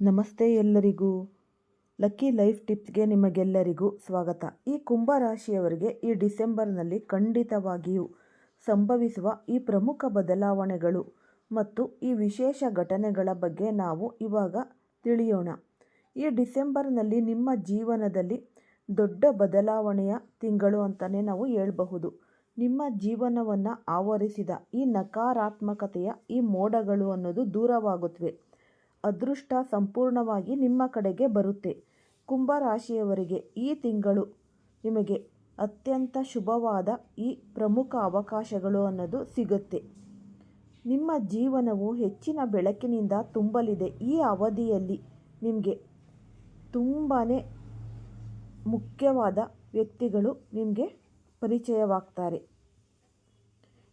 ನಮಸ್ತೆ ಎಲ್ಲರಿಗೂ. Lucky life ಟಿಪ್ಸ್ಗೆ ನಿಮಗೆಲ್ಲರಿಗೂ ಸ್ವಾಗತ. ಈ ಕುಂಭ ರಾಶಿಯವರಿಗೆ ಈ ಡಿಸೆಂಬರ್ನಲ್ಲಿ ಖಂಡಿತವಾಗಿಯೂ ಸಂಭವಿಸುವ ಈ ಪ್ರಮುಖ ಬದಲಾವಣೆಗಳು ಮತ್ತು ಈ ವಿಶೇಷ ಘಟನೆಗಳ ಬಗ್ಗೆ ನಾವು ಇವಾಗ ತಿಳಿಯೋಣ. ಈ ಡಿಸೆಂಬರ್ನಲ್ಲಿ ನಿಮ್ಮ ಜೀವನದಲ್ಲಿ ದೊಡ್ಡ ಬದಲಾವಣೆಯ ತಿಂಗಳು ಅಂತಲೇ ನಾವು ಹೇಳಬಹುದು. ನಿಮ್ಮ ಜೀವನವನ್ನು ಆವರಿಸಿದ ಈ ನಕಾರಾತ್ಮಕತೆಯ ಈ ಮೋಡಗಳು ಅನ್ನೋದು ದೂರವಾಗುತ್ತವೆ ಅದೃಷ್ಟ ಸಂಪೂರ್ಣವಾಗಿ ನಿಮ್ಮ ಕಡೆಗೆ ಬರುತ್ತೆ. ಕುಂಭ ರಾಶಿಯವರಿಗೆ ಈ ತಿಂಗಳು ನಿಮಗೆ ಅತ್ಯಂತ ಶುಭವಾದ ಈ ಪ್ರಮುಖ ಅವಕಾಶಗಳು ಅನ್ನೋದು ಸಿಗುತ್ತೆ. ನಿಮ್ಮ ಜೀವನವು ಹೆಚ್ಚಿನ ಬೆಳಕಿನಿಂದ ತುಂಬಲಿದೆ. ಈ ಅವಧಿಯಲ್ಲಿ ನಿಮಗೆ ತುಂಬಾ ಮುಖ್ಯವಾದ ವ್ಯಕ್ತಿಗಳು ನಿಮಗೆ ಪರಿಚಯವಾಗ್ತಾರೆ.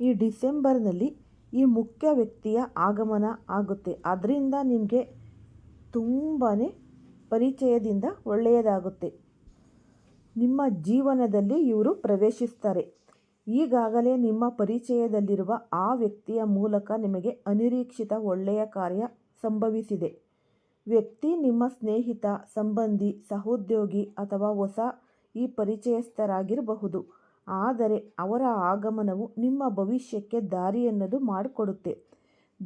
ಈ ಡಿಸೆಂಬರ್ನಲ್ಲಿ ಈ ಮುಖ್ಯ ವ್ಯಕ್ತಿಯ ಆಗಮನ ಆಗುತ್ತೆ. ಅದರಿಂದ ನಿಮಗೆ ತುಂಬಾ ಪರಿಚಯದಿಂದ ಒಳ್ಳೆಯದಾಗುತ್ತೆ. ನಿಮ್ಮ ಜೀವನದಲ್ಲಿ ಇವರು ಪ್ರವೇಶಿಸ್ತಾರೆ. ಈಗಾಗಲೇ ನಿಮ್ಮ ಪರಿಚಯದಲ್ಲಿರುವ ಆ ವ್ಯಕ್ತಿಯ ಮೂಲಕ ನಿಮಗೆ ಅನಿರೀಕ್ಷಿತ ಒಳ್ಳೆಯ ಕಾರ್ಯ ಸಂಭವಿಸಿದೆ. ವ್ಯಕ್ತಿ, ನಿಮ್ಮ ಸ್ನೇಹಿತ, ಸಂಬಂಧಿ, ಸಹೋದ್ಯೋಗಿ ಅಥವಾ ಹೊಸ ಈ ಪರಿಚಯಸ್ಥರಾಗಿರಬಹುದು. ಆದರೆ ಅವರ ಆಗಮನವು ನಿಮ್ಮ ಭವಿಷ್ಯಕ್ಕೆ ದಾರಿಯನ್ನದು ಮಾಡಿಕೊಡುತ್ತೆ.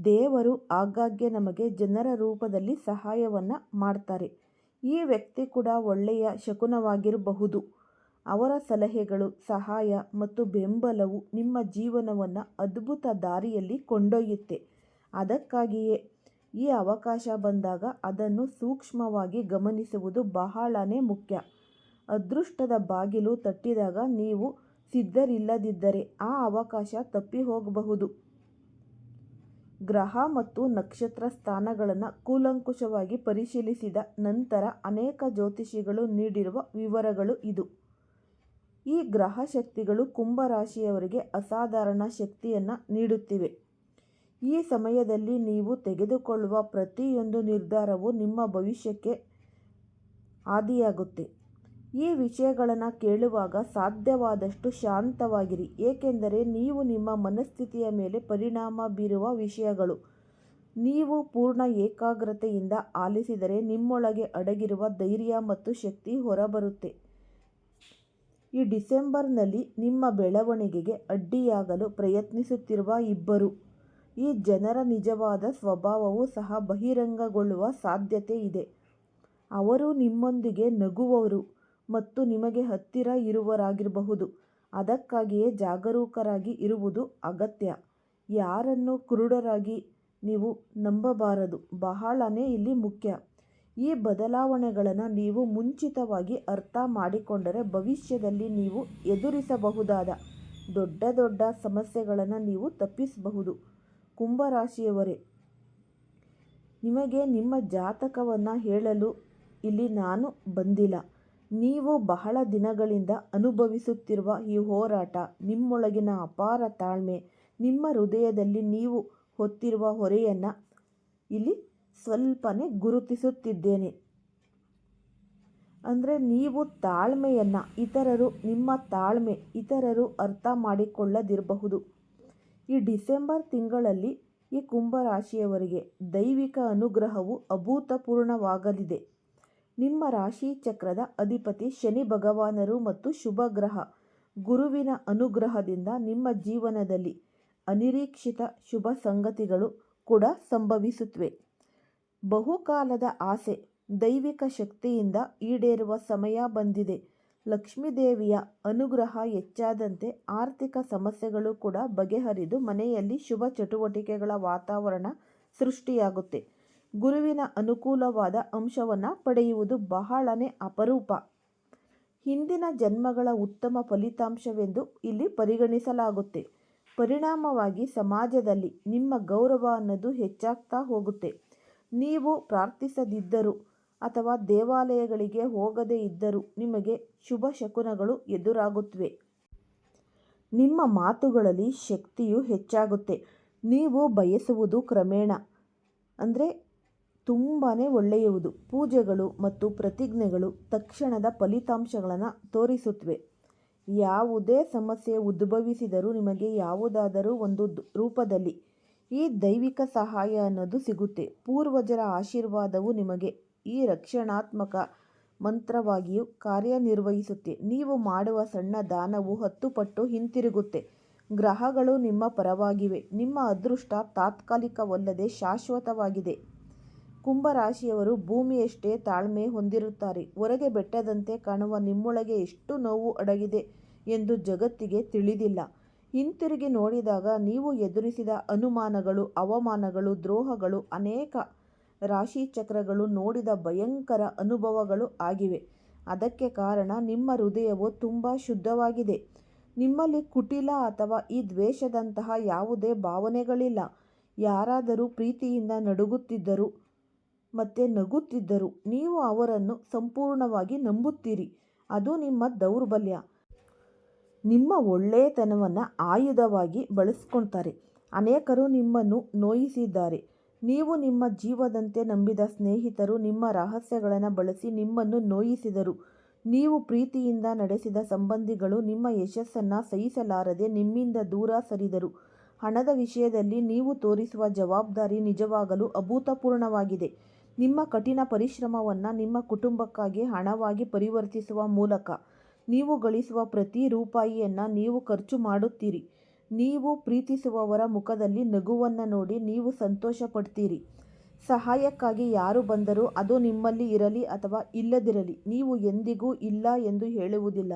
ದೇವರು ಆಗಾಗ್ಗೆ ನಮಗೆ ಜನರ ರೂಪದಲ್ಲಿ ಸಹಾಯವನ್ನು ಮಾಡ್ತಾರೆ. ಈ ವ್ಯಕ್ತಿ ಕೂಡ ಒಳ್ಳೆಯ ಶಕುನವಾಗಿರಬಹುದು. ಅವರ ಸಲಹೆಗಳು, ಸಹಾಯ ಮತ್ತು ಬೆಂಬಲವು ನಿಮ್ಮ ಜೀವನವನ್ನು ಅದ್ಭುತ ದಾರಿಯಲ್ಲಿ ಕೊಂಡೊಯ್ಯುತ್ತೆ. ಅದಕ್ಕಾಗಿಯೇ ಈ ಅವಕಾಶ ಬಂದಾಗ ಅದನ್ನು ಸೂಕ್ಷ್ಮವಾಗಿ ಗಮನಿಸುವುದು ಬಹಳನೇ ಮುಖ್ಯ. ಅದೃಷ್ಟದ ಬಾಗಿಲು ತಟ್ಟಿದಾಗ ನೀವು ಸಿದ್ಧರಿಲ್ಲದಿದ್ದರೆ ಆ ಅವಕಾಶ ತಪ್ಪಿ ಹೋಗಬಹುದು ಗ್ರಹ ಮತ್ತು ನಕ್ಷತ್ರ ಸ್ಥಾನಗಳನ್ನು ಕೂಲಂಕುಷವಾಗಿ ಪರಿಶೀಲಿಸಿದ ನಂತರ ಅನೇಕ ಜ್ಯೋತಿಷಿಗಳು ನೀಡಿರುವ ವಿವರಗಳು ಇದು. ಈ ಗ್ರಹ ಶಕ್ತಿಗಳು ಕುಂಭರಾಶಿಯವರಿಗೆ ಅಸಾಧಾರಣ ಶಕ್ತಿಯನ್ನು ನೀಡುತ್ತಿವೆ. ಈ ಸಮಯದಲ್ಲಿ ನೀವು ತೆಗೆದುಕೊಳ್ಳುವ ಪ್ರತಿಯೊಂದು ನಿರ್ಧಾರವು ನಿಮ್ಮ ಭವಿಷ್ಯಕ್ಕೆ ಆದಿಯಾಗುತ್ತೆ. ಈ ವಿಷಯಗಳನ್ನು ಕೇಳುವಾಗ ಸಾಧ್ಯವಾದಷ್ಟು ಶಾಂತವಾಗಿರಿ. ಏಕೆಂದರೆ ನೀವು ನಿಮ್ಮ ಮನಸ್ಥಿತಿಯ ಮೇಲೆ ಪರಿಣಾಮ ಬೀರುವ ವಿಷಯಗಳು. ನೀವು ಪೂರ್ಣ ಏಕಾಗ್ರತೆಯಿಂದ ಆಲಿಸಿದರೆ ನಿಮ್ಮೊಳಗೆ ಅಡಗಿರುವ ಧೈರ್ಯ ಮತ್ತು ಶಕ್ತಿ ಹೊರಬರುತ್ತೆ. ಈ ಡಿಸೆಂಬರ್ನಲ್ಲಿ ನಿಮ್ಮ ಬೆಳವಣಿಗೆಗೆ ಅಡ್ಡಿಯಾಗಲು ಪ್ರಯತ್ನಿಸುತ್ತಿರುವ ಇಬ್ಬರು. ಈ ಜನರ ನಿಜವಾದ ಸ್ವಭಾವವು ಸಹ ಬಹಿರಂಗಗೊಳ್ಳುವ ಸಾಧ್ಯತೆ ಇದೆ. ಅವರು ನಿಮ್ಮೊಂದಿಗೆ ನಗುವವರು. ಮತ್ತು ನಿಮಗೆ ಹತ್ತಿರ ಇರುವರಾಗಿರಬಹುದು. ಅದಕ್ಕಾಗಿಯೇ ಜಾಗರೂಕರಾಗಿ ಇರುವುದು ಅಗತ್ಯ. ಯಾರನ್ನು ಕುರುಡರಾಗಿ ನೀವು ನಂಬಬಾರದು. ಬಹಳನೇ ಇಲ್ಲಿ ಮುಖ್ಯ. ಈ ಬದಲಾವಣೆಗಳನ್ನು ನೀವು ಮುಂಚಿತವಾಗಿ ಅರ್ಥ ಮಾಡಿಕೊಂಡರೆ ಭವಿಷ್ಯದಲ್ಲಿ ನೀವು ಎದುರಿಸಬಹುದಾದ ದೊಡ್ಡ ದೊಡ್ಡ ಸಮಸ್ಯೆಗಳನ್ನು ನೀವು ತಪ್ಪಿಸಬಹುದು. ಕುಂಭರಾಶಿಯವರೇ, ನಿಮಗೆ ನಿಮ್ಮ ಜಾತಕವನ್ನು ಹೇಳಲು ಇಲ್ಲಿ ನಾನು ಬಂದಿಲ್ಲ. ನೀವು ಬಹಳ ದಿನಗಳಿಂದ ಅನುಭವಿಸುತ್ತಿರುವ ಈ ಹೋರಾಟ, ನಿಮ್ಮೊಳಗಿನ ಅಪಾರ ತಾಳ್ಮೆ, ನಿಮ್ಮ ಹೃದಯದಲ್ಲಿ ನೀವು ಹೊತ್ತಿರುವ ಹೊರೆಯನ್ನು ಇಲ್ಲಿ ಸ್ವಲ್ಪನೇ ಗುರುತಿಸುತ್ತಿದ್ದೇನೆ. ಅಂದರೆ ನೀವು ತಾಳ್ಮೆಯನ್ನು, ಇತರರು ನಿಮ್ಮ ತಾಳ್ಮೆ, ಇತರರು ಅರ್ಥ ಮಾಡಿಕೊಳ್ಳದಿರಬಹುದು. ಈ ಡಿಸೆಂಬರ್ ತಿಂಗಳಲ್ಲಿ ಈ ಕುಂಭರಾಶಿಯವರಿಗೆ ದೈವಿಕ ಅನುಗ್ರಹವು ಅಭೂತಪೂರ್ಣವಾಗಲಿದೆ. ನಿಮ್ಮ ರಾಶಿ ಚಕ್ರದ ಅಧಿಪತಿ ಶನಿ ಭಗವಾನರು ಮತ್ತು ಶುಭ ಗ್ರಹ. ಗುರುವಿನ ಅನುಗ್ರಹದಿಂದ ನಿಮ್ಮ ಜೀವನದಲ್ಲಿ ಅನಿರೀಕ್ಷಿತ ಶುಭ ಸಂಗತಿಗಳು ಕೂಡ ಸಂಭವಿಸುತ್ತವೆ ಬಹುಕಾಲದ ಆಸೆ, ದೈವಿಕ ಶಕ್ತಿಯಿಂದ ಈಡೇರುವ ಸಮಯ ಬಂದಿದೆ. ಲಕ್ಷ್ಮೀದೇವಿಯ ಅನುಗ್ರಹ ಹೆಚ್ಚಾದಂತೆ ಆರ್ಥಿಕ ಸಮಸ್ಯೆಗಳು ಕೂಡ ಬಗೆಹರಿದು ಮನೆಯಲ್ಲಿ ಶುಭ ಚಟುವಟಿಕೆಗಳ ವಾತಾವರಣ ಸೃಷ್ಟಿಯಾಗುತ್ತೆ. ಗುರುವಿನ ಅನುಕೂಲವಾದ ಅಂಶವನ್ನು ಪಡೆಯುವುದು ಬಹಳನೇ ಅಪರೂಪ. ಹಿಂದಿನ ಜನ್ಮಗಳ ಉತ್ತಮ ಫಲಿತಾಂಶವೆಂದು ಇಲ್ಲಿ ಪರಿಗಣಿಸಲಾಗುತ್ತೆ. ಪರಿಣಾಮವಾಗಿ ಸಮಾಜದಲ್ಲಿ ನಿಮ್ಮ ಗೌರವ ಅನ್ನೋದು ಹೆಚ್ಚಾಗ್ತಾ ಹೋಗುತ್ತೆ. ನೀವು ಪ್ರಾರ್ಥಿಸದಿದ್ದರೂ ಅಥವಾ ದೇವಾಲಯಗಳಿಗೆ ಹೋಗದೇ ಇದ್ದರೂ ನಿಮಗೆ ಶುಭ ಶಕುನಗಳು ಎದುರಾಗುತ್ತವೆ ನಿಮ್ಮ ಮಾತುಗಳಲ್ಲಿ ಶಕ್ತಿಯು ಹೆಚ್ಚಾಗುತ್ತೆ. ನೀವು ಬಯಸುವುದು ಕ್ರಮೇಣ. ಅಂದರೆ ತುಂಬಾ ಒಳ್ಳೆಯವುದು. ಪೂಜೆಗಳು ಮತ್ತು ಪ್ರತಿಜ್ಞೆಗಳು ತಕ್ಷಣದ ಫಲಿತಾಂಶಗಳನ್ನು ತೋರಿಸುತ್ತವೆ ಯಾವುದೇ ಸಮಸ್ಯೆ ಉದ್ಭವಿಸಿದರೂ ನಿಮಗೆ ಯಾವುದಾದರೂ ಒಂದು ರೂಪದಲ್ಲಿ ಈ ದೈವಿಕ ಸಹಾಯ ಅನ್ನೋದು ಸಿಗುತ್ತೆ. ಪೂರ್ವಜರ ಆಶೀರ್ವಾದವು ನಿಮಗೆ ಈ ರಕ್ಷಣಾತ್ಮಕ ಮಂತ್ರವಾಗಿಯೂ ಕಾರ್ಯನಿರ್ವಹಿಸುತ್ತೆ. ನೀವು ಮಾಡುವ ಸಣ್ಣ ದಾನವು ಹತ್ತು ಪಟ್ಟು ಹಿಂತಿರುಗುತ್ತೆ. ಗ್ರಹಗಳು ನಿಮ್ಮ ಪರವಾಗಿವೆ. ನಿಮ್ಮ ಅದೃಷ್ಟ ತಾತ್ಕಾಲಿಕವಲ್ಲದೆ ಶಾಶ್ವತವಾಗಿದೆ. ಕುಂಭರಾಶಿಯವರು ಭೂಮಿಯಷ್ಟೇ ತಾಳ್ಮೆ ಹೊಂದಿರುತ್ತಾರೆ. ಹೊರಗೆ ಬೆಟ್ಟದಂತೆ ಕಾಣುವ ನಿಮ್ಮೊಳಗೆ ಎಷ್ಟು ನೋವು ಅಡಗಿದೆ ಎಂದು ಜಗತ್ತಿಗೆ ತಿಳಿದಿಲ್ಲ. ಹಿಂತಿರುಗಿ ನೋಡಿದಾಗ ನೀವು ಎದುರಿಸಿದ ಅನುಮಾನಗಳು, ಅವಮಾನಗಳು, ದ್ರೋಹಗಳು, ಅನೇಕ ರಾಶಿ ಚಕ್ರಗಳು ನೋಡಿದ ಭಯಂಕರ ಅನುಭವಗಳು ಆಗಿವೆ. ಅದಕ್ಕೆ ಕಾರಣ ನಿಮ್ಮ ಹೃದಯವು ತುಂಬ ಶುದ್ಧವಾಗಿದೆ. ನಿಮ್ಮಲ್ಲಿ ಕುಟಿಲ ಅಥವಾ ಈ ದ್ವೇಷದಂತಹ ಯಾವುದೇ ಭಾವನೆಗಳಿಲ್ಲ. ಯಾರಾದರೂ ಪ್ರೀತಿಯಿಂದ ನಡುಗುತ್ತಿದ್ದರು ಮತ್ತೆ ನಗುತ್ತಿದ್ದರು. ನೀವು ಅವರನ್ನು ಸಂಪೂರ್ಣವಾಗಿ ನಂಬುತ್ತೀರಿ. ಅದು ನಿಮ್ಮ ದೌರ್ಬಲ್ಯ. ನಿಮ್ಮ ಒಳ್ಳೆಯತನವನ್ನು ಆಯುಧವಾಗಿ ಬಳಸ್ಕೊಳ್ತಾರೆ ಅನೇಕರು ನಿಮ್ಮನ್ನು ನೋಯಿಸಿದ್ದಾರೆ. ನೀವು ನಿಮ್ಮ ಜೀವದಂತೆ ನಂಬಿದ ಸ್ನೇಹಿತರು ನಿಮ್ಮ ರಹಸ್ಯಗಳನ್ನು ಬಳಸಿ ನಿಮ್ಮನ್ನು ನೋಯಿಸಿದರು. ನೀವು ಪ್ರೀತಿಯಿಂದ ನಡೆಸಿದ ಸಂಬಂಧಿಗಳು ನಿಮ್ಮ ಯಶಸ್ಸನ್ನು ಸಹಿಸಲಾರದೆ ನಿಮ್ಮಿಂದ ದೂರ ಸರಿದರು. ಹಣದ ವಿಷಯದಲ್ಲಿ ನೀವು ತೋರಿಸುವ ಜವಾಬ್ದಾರಿ ನಿಜವಾಗಲೂ ಅಭೂತಪೂರ್ಣವಾಗಿದೆ. ನಿಮ್ಮ ಕಠಿಣ ಪರಿಶ್ರಮವನ್ನು ನಿಮ್ಮ ಕುಟುಂಬಕ್ಕಾಗಿ ಹಣವಾಗಿ ಪರಿವರ್ತಿಸುವ ಮೂಲಕ ನೀವು ಗಳಿಸುವ ಪ್ರತಿ ರೂಪಾಯಿಯನ್ನು ನೀವು ಖರ್ಚು ಮಾಡುತ್ತೀರಿ. ನೀವು ಪ್ರೀತಿಸುವವರ ಮುಖದಲ್ಲಿ ನಗುವನ್ನು ನೋಡಿ ನೀವು ಸಂತೋಷ ಪಡ್ತೀರಿ ಸಹಾಯಕ್ಕಾಗಿ ಯಾರು ಬಂದರೂ ಅದು ನಿಮ್ಮಲ್ಲಿ ಇರಲಿ ಅಥವಾ ಇಲ್ಲದಿರಲಿ, ನೀವು ಎಂದಿಗೂ ಇಲ್ಲ ಎಂದು ಹೇಳುವುದಿಲ್ಲ.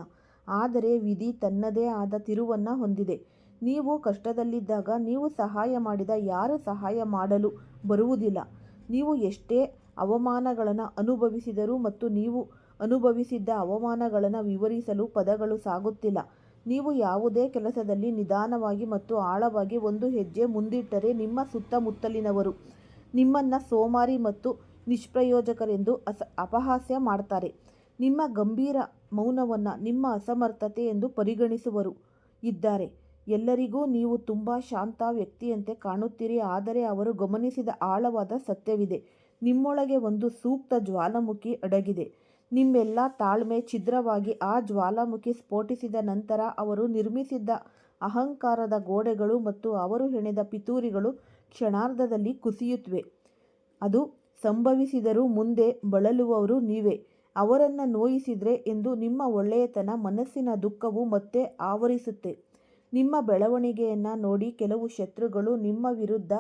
ಆದರೆ ವಿಧಿ ತನ್ನದೇ ಆದ ತಿರುವನ್ನು ಹೊಂದಿದೆ. ನೀವು ಕಷ್ಟದಲ್ಲಿದ್ದಾಗ ನೀವು ಸಹಾಯ ಮಾಡಿದ ಯಾರು ಸಹಾಯ ಮಾಡಲು ಬರುವುದಿಲ್ಲ. ನೀವು ಎಷ್ಟೇ ಅವಮಾನಗಳನ್ನು ಅನುಭವಿಸಿದರೂ ಮತ್ತು ನೀವು ಅನುಭವಿಸಿದ್ದ ಅವಮಾನಗಳನ್ನು ವಿವರಿಸಲು ಪದಗಳು ಸಾಗುತ್ತಿಲ್ಲ. ನೀವು ಯಾವುದೇ ಕೆಲಸದಲ್ಲಿ ನಿಧಾನವಾಗಿ ಮತ್ತು ಆಳವಾಗಿ ಒಂದು ಹೆಜ್ಜೆ ಮುಂದಿಟ್ಟರೆ ನಿಮ್ಮ ಸುತ್ತಮುತ್ತಲಿನವರು ನಿಮ್ಮನ್ನು ಸೋಮಾರಿ ಮತ್ತು ನಿಷ್ಪ್ರಯೋಜಕರೆಂದು ಅಸ, ಅಪಹಾಸ್ಯ ಮಾಡ್ತಾರೆ. ನಿಮ್ಮ ಗಂಭೀರ ಮೌನವನ್ನು ನಿಮ್ಮ ಅಸಮರ್ಥತೆ ಎಂದು ಪರಿಗಣಿಸುವರು ಇದ್ದಾರೆ. ಎಲ್ಲರಿಗೂ ನೀವು ತುಂಬ ಶಾಂತ ವ್ಯಕ್ತಿಯಂತೆ ಕಾಣುತ್ತೀರಿ, ಆದರೆ ಅವರು ಗಮನಿಸಿದ ಆಳವಾದ ಸತ್ಯವಿದೆ. ನಿಮ್ಮೊಳಗೆ ಒಂದು ಸೂಕ್ತ ಜ್ವಾಲಾಮುಖಿ ಅಡಗಿದೆ. ನಿಮ್ಮೆಲ್ಲ ತಾಳ್ಮೆ ಛಿದ್ರವಾಗಿ ಆ ಜ್ವಾಲಾಮುಖಿ ಸ್ಫೋಟಿಸಿದ ನಂತರ ಅವರು ನಿರ್ಮಿಸಿದ್ದ ಅಹಂಕಾರದ ಗೋಡೆಗಳು ಮತ್ತು ಅವರು ಹೆಣೆದ ಪಿತೂರಿಗಳು ಕ್ಷಣಾರ್ಧದಲ್ಲಿ ಕುಸಿಯುತ್ತವೆ ಅದು ಸಂಭವಿಸಿದರೂ ಮುಂದೆ ಬಳಲುವವರು ನೀವೇ. ಅವರನ್ನು ನೋಯಿಸಿದರೆ ಎಂದು ನಿಮ್ಮ ಒಳ್ಳೆಯತನ ಮನಸ್ಸಿನ ದುಃಖವು ಮತ್ತೆ ಆವರಿಸುತ್ತೆ. ನಿಮ್ಮ ಬೆಳವಣಿಗೆಯನ್ನು ನೋಡಿ ಕೆಲವು ಶತ್ರುಗಳು ನಿಮ್ಮ ವಿರುದ್ಧ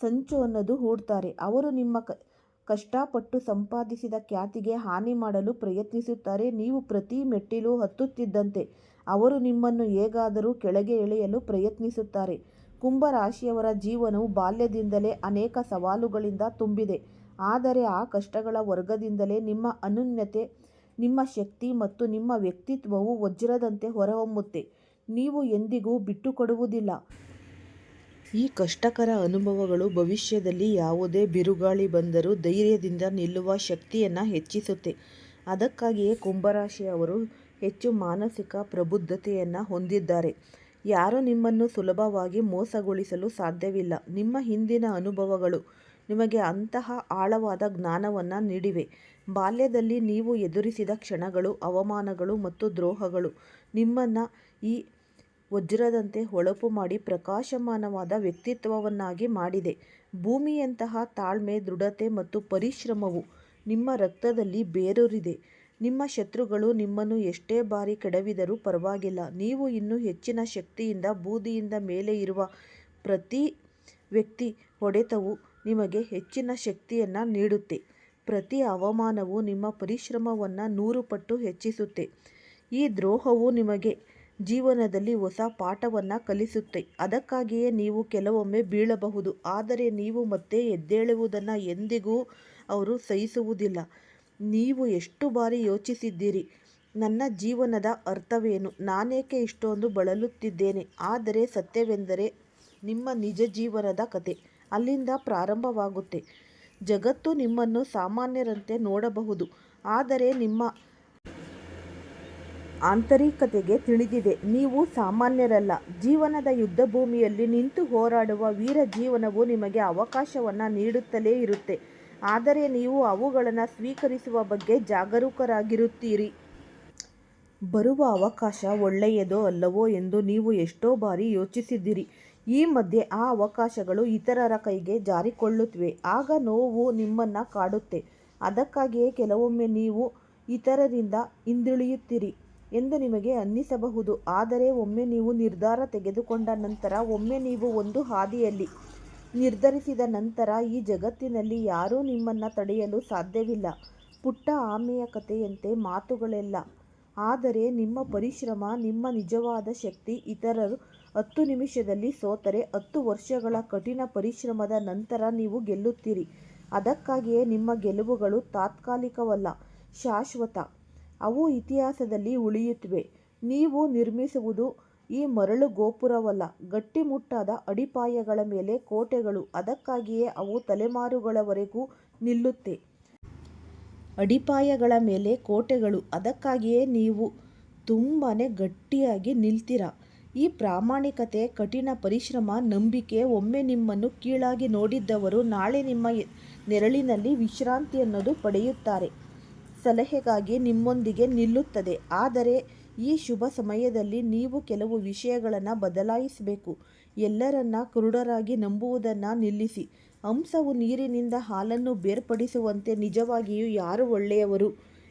ಸಂಚು ಅನ್ನೋದು ಹೂಡ್ತಾರೆ. ಅವರು ನಿಮ್ಮ ಕ, ಕಷ್ಟಪಟ್ಟು ಸಂಪಾದಿಸಿದ ಖ್ಯಾತಿಗೆ ಹಾನಿ ಮಾಡಲು ಪ್ರಯತ್ನಿಸುತ್ತಾರೆ. ನೀವು ಪ್ರತಿ ಮೆಟ್ಟಿಲು ಹತ್ತುತ್ತಿದ್ದಂತೆ ಅವರು ನಿಮ್ಮನ್ನು ಹೇಗಾದರೂ ಕೆಳಗೆ ಎಳೆಯಲು ಪ್ರಯತ್ನಿಸುತ್ತಾರೆ. ಕುಂಭರಾಶಿಯವರ ಜೀವನವು ಬಾಲ್ಯದಿಂದಲೇ ಅನೇಕ ಸವಾಲುಗಳಿಂದ ತುಂಬಿದೆ. ಆದರೆ ಆ ಕಷ್ಟಗಳ ವರ್ಗದಿಂದಲೇ ನಿಮ್ಮ ಅನನ್ಯತೆ, ನಿಮ್ಮ ಶಕ್ತಿ ಮತ್ತು ನಿಮ್ಮ ವ್ಯಕ್ತಿತ್ವವು ವಜ್ರದಂತೆ ಹೊರಹೊಮ್ಮುತ್ತೆ. ನೀವು ಎಂದಿಗೂ ಬಿಟ್ಟುಕೊಡುವುದಿಲ್ಲ. ಈ ಕಷ್ಟಕರ ಅನುಭವಗಳು ಭವಿಷ್ಯದಲ್ಲಿ ಯಾವುದೇ ಬಿರುಗಾಳಿ ಬಂದರೂ ಧೈರ್ಯದಿಂದ ನಿಲ್ಲುವ ಶಕ್ತಿಯನ್ನು ಹೆಚ್ಚಿಸುತ್ತೆ. ಅದಕ್ಕಾಗಿಯೇ ಕುಂಭರಾಶಿಯವರು ಹೆಚ್ಚು ಮಾನಸಿಕ ಪ್ರಬುದ್ಧತೆಯನ್ನು ಹೊಂದಿದ್ದಾರೆ. ಯಾರೂ ನಿಮ್ಮನ್ನು ಸುಲಭವಾಗಿ ಮೋಸಗೊಳಿಸಲು ಸಾಧ್ಯವಿಲ್ಲ. ನಿಮ್ಮ ಹಿಂದಿನ ಅನುಭವಗಳು ನಿಮಗೆ ಅಂತಹ ಆಳವಾದ ಜ್ಞಾನವನ್ನು ನೀಡಿವೆ. ಬಾಲ್ಯದಲ್ಲಿ ನೀವು ಎದುರಿಸಿದ ಕ್ಷಣಗಳು, ಅವಮಾನಗಳು ಮತ್ತು ದ್ರೋಹಗಳು. ನಿಮ್ಮನ್ನು ಈ ವಜ್ರದಂತೆ ಹೊಳಪು ಮಾಡಿ ಪ್ರಕಾಶಮಾನವಾದ ವ್ಯಕ್ತಿತ್ವವನ್ನಾಗಿ ಮಾಡಿದೆ. ಭೂಮಿಯಂತಹ ತಾಳ್ಮೆ, ದೃಢತೆ ಮತ್ತು ಪರಿಶ್ರಮವು ನಿಮ್ಮ ರಕ್ತದಲ್ಲಿ ಬೇರೂರಿದೆ. ನಿಮ್ಮ ಶತ್ರುಗಳು ನಿಮ್ಮನ್ನು ಎಷ್ಟೇ ಬಾರಿ ಕೆಡವಿದರೂ ಪರವಾಗಿಲ್ಲ. ನೀವು ಇನ್ನೂ ಹೆಚ್ಚಿನ ಶಕ್ತಿಯಿಂದ ಬೂದಿಯಿಂದ ಮೇಲೆ ಇರುವ ಪ್ರತಿ ವ್ಯಕ್ತಿ ಹೊಡೆತವು ನಿಮಗೆ ಹೆಚ್ಚಿನ ಶಕ್ತಿಯನ್ನು ನೀಡುತ್ತೆ. ಪ್ರತಿ ಅವಮಾನವು ನಿಮ್ಮ ಪರಿಶ್ರಮವನ್ನು ನೂರು ಪಟ್ಟು ಹೆಚ್ಚಿಸುತ್ತೆ. ಈ ದ್ರೋಹವು ನಿಮಗೆ ಜೀವನದಲ್ಲಿ ಹೊಸ ಪಾಠವನ್ನು ಕಲಿಸುತ್ತೆ. ಅದಕ್ಕಾಗಿಯೇ ನೀವು ಕೆಲವೊಮ್ಮೆ ಬೀಳಬಹುದು. ಆದರೆ ನೀವು ಮತ್ತೆ ಎದ್ದೇಳುವುದನ್ನು ಎಂದಿಗೂ ಅವರು ಸಹಿಸುವುದಿಲ್ಲ. ನೀವು ಎಷ್ಟು ಬಾರಿ ಯೋಚಿಸಿದ್ದೀರಿ? ನನ್ನ ಜೀವನದ ಅರ್ಥವೇನು? ನಾನೇಕೆ ಇಷ್ಟೊಂದು ಬಳಲುತ್ತಿದ್ದೇನೆ? ಆದರೆ ಸತ್ಯವೆಂದರೆ ನಿಮ್ಮ ನಿಜ ಜೀವನದ ಕತೆ. ಅಲ್ಲಿಂದ ಪ್ರಾರಂಭವಾಗುತ್ತೆ. ಜಗತ್ತು ನಿಮ್ಮನ್ನು ಸಾಮಾನ್ಯರಂತೆ ನೋಡಬಹುದು, ಆದರೆ ನಿಮ್ಮ ಆಂತರಿಕತೆಗೆ ತಿಳಿದಿದೆ. ನೀವು ಸಾಮಾನ್ಯರಲ್ಲ. ಜೀವನದ ಯುದ್ಧಭೂಮಿಯಲ್ಲಿ ನಿಂತು ಹೋರಾಡುವ ವೀರ ಜೀವನವು ನಿಮಗೆ ಅವಕಾಶವನ್ನು ನೀಡುತ್ತಲೇ ಇರುತ್ತೆ. ಆದರೆ ನೀವು ಅವುಗಳನ್ನು ಸ್ವೀಕರಿಸುವ ಬಗ್ಗೆ ಜಾಗರೂಕರಾಗಿರುತ್ತೀರಿ. ಬರುವ ಅವಕಾಶ ಒಳ್ಳೆಯದೋ ಅಲ್ಲವೋ ಎಂದು ನೀವು ಎಷ್ಟೋ ಬಾರಿ ಯೋಚಿಸಿದ್ದೀರಿ. ಈ ಮಧ್ಯೆ ಆ ಅವಕಾಶಗಳು ಇತರರ ಕೈಗೆ ಜಾರಿಕೊಳ್ಳುತ್ತಿವೆ. ಆಗ ನೋವು ನಿಮ್ಮನ್ನು ಕಾಡುತ್ತೆ. ಅದಕ್ಕಾಗಿಯೇ ಕೆಲವೊಮ್ಮೆ ನೀವು ಇತರರಿಂದ ಹಿಂದುಳಿಯುತ್ತೀರಿ ಎಂದು ನಿಮಗೆ ಅನ್ನಿಸಬಹುದು. ಆದರೆ ಒಮ್ಮೆ ನೀವು ನಿರ್ಧಾರ ತೆಗೆದುಕೊಂಡ ನಂತರ, ಒಮ್ಮೆ ನೀವು ಒಂದು ಹಾದಿಯಲ್ಲಿ ನಿರ್ಧರಿಸಿದ ನಂತರ ಈ ಜಗತ್ತಿನಲ್ಲಿ ಯಾರೂ ನಿಮ್ಮನ್ನು ತಡೆಯಲು ಸಾಧ್ಯವಿಲ್ಲ. ಪುಟ್ಟ ಆಮೆಯ ಕಥೆಯಂತೆ ಮಾತುಗಳೆಲ್ಲ. ಆದರೆ ನಿಮ್ಮ ಪರಿಶ್ರಮ, ನಿಮ್ಮ ನಿಜವಾದ ಶಕ್ತಿ ಇತರರು ಹತ್ತು ನಿಮಿಷದಲ್ಲಿ ಸೋತರೆ ಹತ್ತು ವರ್ಷಗಳ ಕಠಿಣ ಪರಿಶ್ರಮದ ನಂತರ ನೀವು ಗೆಲ್ಲುತ್ತೀರಿ. ಅದಕ್ಕಾಗಿಯೇ ನಿಮ್ಮ ಗೆಲುವುಗಳು ತಾತ್ಕಾಲಿಕವಲ್ಲ, ಶಾಶ್ವತ. ಅವು ಇತಿಹಾಸದಲ್ಲಿ ಉಳಿಯುತ್ತಿವೆ. ನೀವು ನಿರ್ಮಿಸುವುದು ಈ ಮರಳು ಗೋಪುರವಲ್ಲ, ಗಟ್ಟಿಮುಟ್ಟಾದ ಅಡಿಪಾಯಗಳ ಮೇಲೆ ಕೋಟೆಗಳು. ಅದಕ್ಕಾಗಿಯೇ ಅವು ತಲೆಮಾರುಗಳವರೆಗೂ ನಿಲ್ಲುತ್ತೆ. ಅಡಿಪಾಯಗಳ ಮೇಲೆ ಕೋಟೆಗಳು. ಅದಕ್ಕಾಗಿಯೇ ನೀವು ತುಂಬಾ ಗಟ್ಟಿಯಾಗಿ ನಿಲ್ತೀರ? ಈ ಪ್ರಾಮಾಣಿಕತೆ, ಕಠಿಣ ಪರಿಶ್ರಮ, ನಂಬಿಕೆ ಒಮ್ಮೆ ನಿಮ್ಮನ್ನು ಕೀಳಾಗಿ ನೋಡಿದ್ದವರು ನಾಳೆ ನಿಮ್ಮ ನೆರಳಿನಲ್ಲಿ ವಿಶ್ರಾಂತಿ ಅನ್ನೋದು ಪಡೆಯುತ್ತಾರೆ. ಸಲಹೆಗಾಗಿ ನಿಮ್ಮೊಂದಿಗೆ ನಿಲ್ಲುತ್ತದೆ. ಆದರೆ ಈ ಶುಭ ಸಮಯದಲ್ಲಿ ನೀವು ಕೆಲವು ವಿಷಯಗಳನ್ನು ಬದಲಾಯಿಸಬೇಕು. ಎಲ್ಲರನ್ನ ಕುರುಡರಾಗಿ ನಂಬುವುದನ್ನು ನಿಲ್ಲಿಸಿ. ಹಂಸವು ನೀರಿನಿಂದ ಹಾಲನ್ನು ಬೇರ್ಪಡಿಸುವಂತೆ ನಿಜವಾಗಿಯೂ ಯಾರು ಒಳ್ಳೆಯವರು,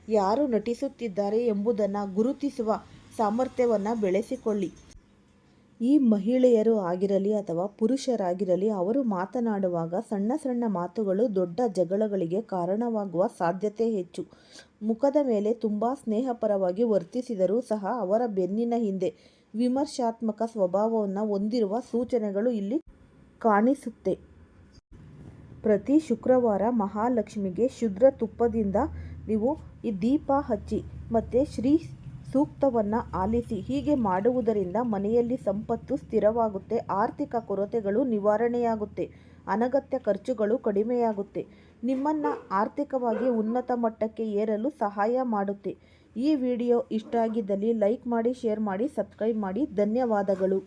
ಯಾರು ನಟಿಸುತ್ತಿದ್ದಾರೆ ಎಂಬುದನ್ನು ಗುರುತಿಸುವ ಸಾಮರ್ಥ್ಯವನ್ನು ಬೆಳೆಸಿಕೊಳ್ಳಿ. ಈ ಮಹಿಳೆಯರು ಆಗಿರಲಿ ಅಥವಾ ಪುರುಷರಾಗಿರಲಿ, ಅವರು ಮಾತನಾಡುವಾಗ ಸಣ್ಣ ಸಣ್ಣ ಮಾತುಗಳು ದೊಡ್ಡ ಜಗಳಗಳಿಗೆ ಕಾರಣವಾಗುವ ಸಾಧ್ಯತೆ ಹೆಚ್ಚು. ಮುಖದ ಮೇಲೆ ತುಂಬ ಸ್ನೇಹಪರವಾಗಿ ವರ್ತಿಸಿದರೂ ಸಹ ಅವರ ಬೆನ್ನಿನ ಹಿಂದೆ ವಿಮರ್ಶಾತ್ಮಕ ಸ್ವಭಾವವನ್ನು ಹೊಂದಿರುವ ಸೂಚನೆಗಳು ಇಲ್ಲಿ ಕಾಣಿಸುತ್ತೆ. ಪ್ರತಿ ಶುಕ್ರವಾರ ಮಹಾಲಕ್ಷ್ಮಿಗೆ ಶುದ್ರ ತುಪ್ಪದಿಂದ ನೀವು ಈ ದೀಪ ಹಚ್ಚಿ ಮತ್ತು ಶ್ರೀ ಸೂಕ್ತವನ್ನು ಆಲಿಸಿ ಹೀಗೆ ಮಾಡುವುದರಿಂದ ಮನೆಯಲ್ಲಿ ಸಂಪತ್ತು ಸ್ಥಿರವಾಗುತ್ತೆ, ಆರ್ಥಿಕ ಕೊರತೆಗಳು ನಿವಾರಣೆಯಾಗುತ್ತೆ, ಅನಗತ್ಯ ಖರ್ಚುಗಳು ಕಡಿಮೆಯಾಗುತ್ತೆ, ನಿಮ್ಮನ್ನು ಆರ್ಥಿಕವಾಗಿ ಉನ್ನತ ಮಟ್ಟಕ್ಕೆ ಏರಲು ಸಹಾಯ ಮಾಡುತ್ತೆ. ಈ ವಿಡಿಯೋ ಇಷ್ಟ ಆಗಿದ್ದಲ್ಲಿ ಲೈಕ್ ಮಾಡಿ, ಶೇರ್ ಮಾಡಿ, ಸಬ್ಸ್ಕ್ರೈಬ್ ಮಾಡಿ. ಧನ್ಯವಾದಗಳು.